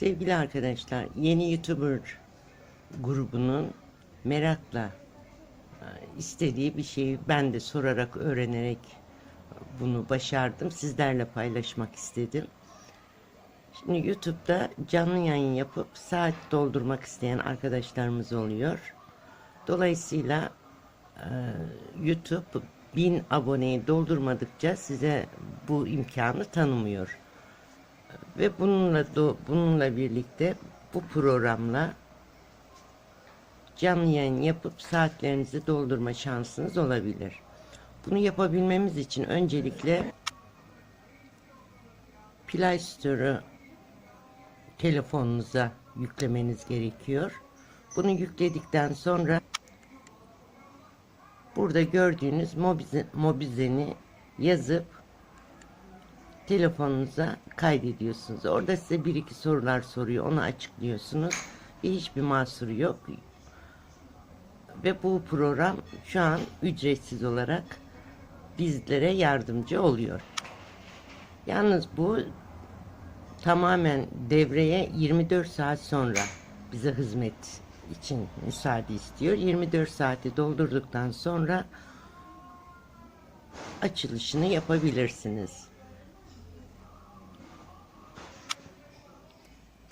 Sevgili arkadaşlar, yeni YouTuber grubunun merakla e, istediği bir şeyi ben de sorarak, öğrenerek bunu başardım. Sizlerle paylaşmak istedim. Şimdi YouTube'da canlı yayın yapıp saat doldurmak isteyen arkadaşlarımız oluyor. Dolayısıyla e, YouTube bin aboneyi doldurmadıkça size bu imkanı tanımıyor. Ve bununla bununla birlikte bu programla canlı yayın yapıp saatlerinizi doldurma şansınız olabilir. Bunu yapabilmemiz için öncelikle Play Store'u telefonunuza yüklemeniz gerekiyor. Bunu yükledikten sonra burada gördüğünüz Mobize, Mobizen'i yazıp telefonunuza kaydediyorsunuz. Orada size bir iki sorular soruyor. Onu açıklıyorsunuz. Ve hiçbir mahsuru yok. Ve bu program şu an ücretsiz olarak bizlere yardımcı oluyor. Yalnız bu tamamen devreye 24 saat sonra bize hizmet için müsaade istiyor. 24 saati doldurduktan sonra açılışını yapabilirsiniz.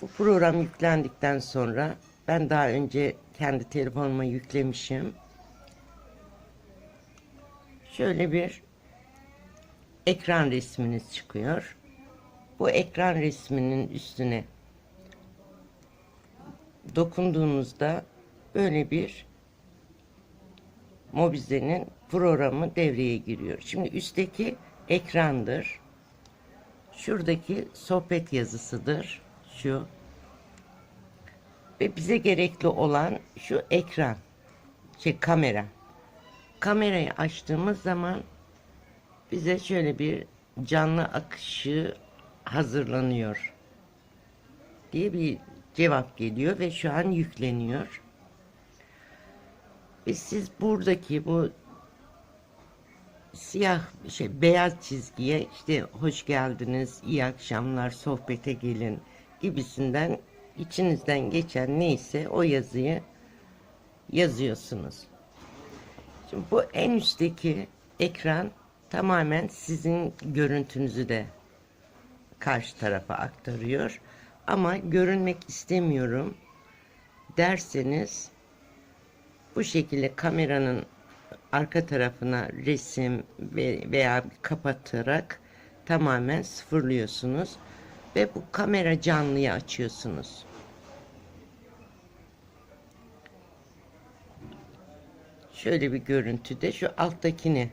Bu program yüklendikten sonra ben daha önce kendi telefonuma yüklemişim. Şöyle bir ekran resminiz çıkıyor. Bu ekran resminin üstüne dokunduğunuzda böyle bir Mobize'nin programı devreye giriyor. Şimdi üstteki ekrandır. Şuradaki sohbet yazısıdır. Şu. Ve bize gerekli olan şu ekran. Şey kamera. Kamerayı açtığımız zaman bize şöyle bir canlı akışı hazırlanıyor diye bir cevap geliyor ve şu an yükleniyor. Ve siz buradaki bu siyah şey beyaz çizgiye işte hoş geldiniz, iyi akşamlar, sohbete gelin gibisinden içinizden geçen neyse o yazıyı yazıyorsunuz. Şimdi bu en üstteki ekran tamamen sizin görüntünüzü de karşı tarafa aktarıyor. Ama görünmek istemiyorum derseniz bu şekilde kameranın arka tarafına resim ve veya kapatarak tamamen sıfırlıyorsunuz ve bu kamera canlıyı açıyorsunuz. Şöyle bir görüntüde şu alttakini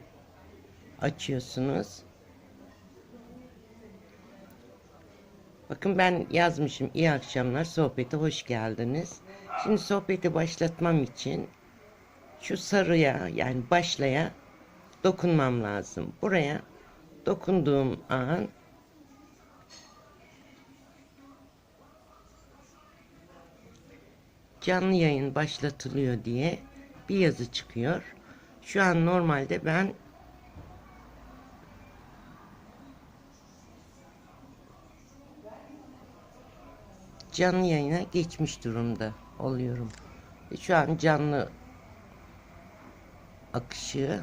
açıyorsunuz. Bakın ben yazmışım iyi akşamlar sohbete hoş geldiniz. Şimdi sohbeti başlatmam için şu sarıya yani başlaya dokunmam lazım. Buraya dokunduğum an canlı yayın başlatılıyor diye bir yazı çıkıyor. Şu an normalde ben canlı yayına geçmiş durumda oluyorum. Şu an canlı akışı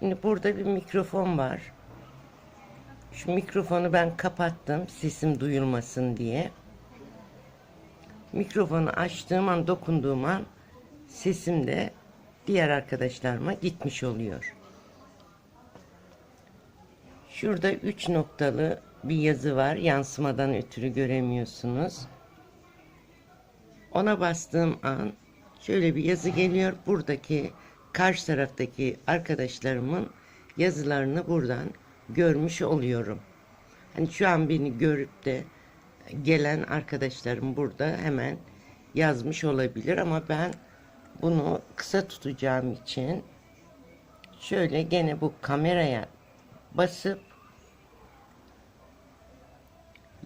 Şimdi burada bir mikrofon var. Şu mikrofonu ben kapattım sesim duyulmasın diye. Mikrofonu açtığım an dokunduğum an sesim de diğer arkadaşlarıma gitmiş oluyor. Şurada üç noktalı bir yazı var. Yansımadan ötürü göremiyorsunuz. Ona bastığım an şöyle bir yazı geliyor. Buradaki karşı taraftaki arkadaşlarımın yazılarını buradan görmüş oluyorum. Hani şu an beni görüp de gelen arkadaşlarım burada hemen yazmış olabilir ama ben bunu kısa tutacağım için şöyle gene bu kameraya basıp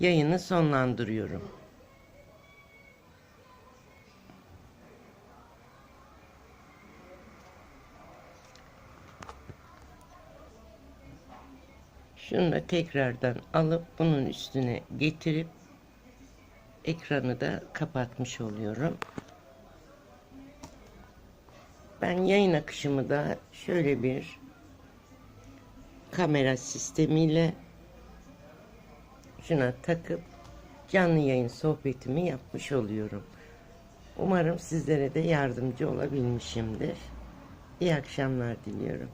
yayını sonlandırıyorum. Şunu da tekrardan alıp bunun üstüne getirip ekranı da kapatmış oluyorum. Ben yayın akışımı da şöyle bir kamera sistemiyle şuna takıp canlı yayın sohbetimi yapmış oluyorum. Umarım sizlere de yardımcı olabilmişimdir. İyi akşamlar diliyorum.